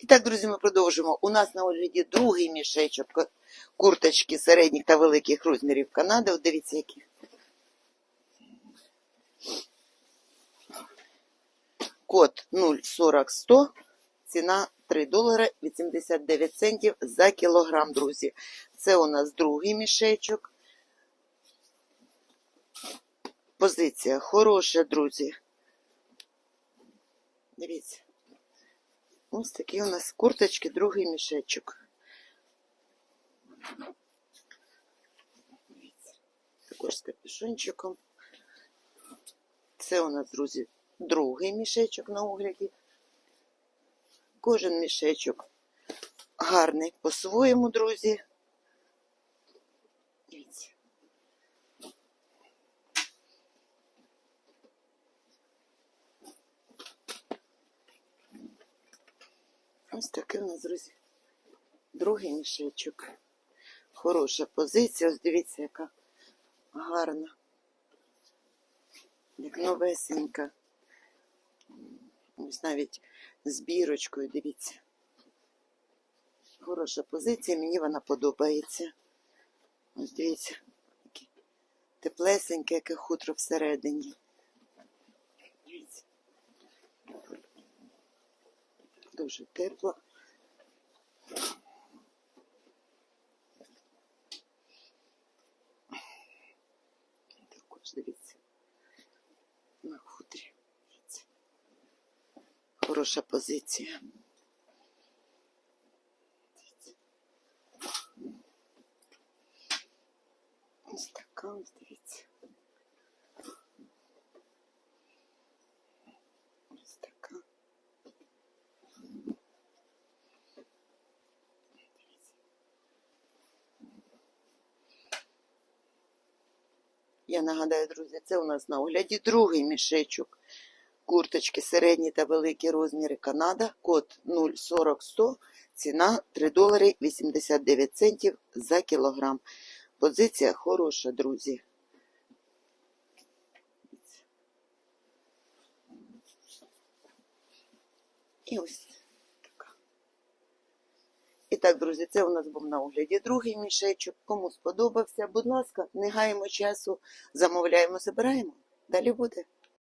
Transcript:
І так, друзі, ми продовжимо. У нас на огляді другий мішечок курточки середніх та великих розмірів Канади. От дивіться, які. Код 04100, ціна 3 долари 89 центів за кілограм, друзі. Це у нас другий мішечок. Позиція хороша, друзі. Дивіться. Ось такі у нас курточки, другий мішечок. Також з капюшончиком. Це у нас, друзі, другий мішечок на огляді. Кожен мішечок гарний по-своєму, друзі. Дивіться. Ось такий у нас, друзі, другий мішечок. Хороша позиція. Ось дивіться, яка гарна. Як новесенька. Ось навіть з бірочкою, дивіться. Хороша позиція, мені вона подобається. Ось дивіться, теплесеньке, яке хутро всередині. Дуже тепло. Також дивіться. На хутрі. Хороша позиція. Ось така ось дивіться. Я нагадаю, друзі, це у нас на огляді другий мішечок. Курточки середні та великі розміри Канада, код 04100, ціна 3 долари 89 центів за кілограм. Позиція хороша, друзі. І ось так, друзі, це у нас був на огляді другий мішечок. Кому сподобався, будь ласка, не гаємо часу, замовляємо, забираємо. Далі буде.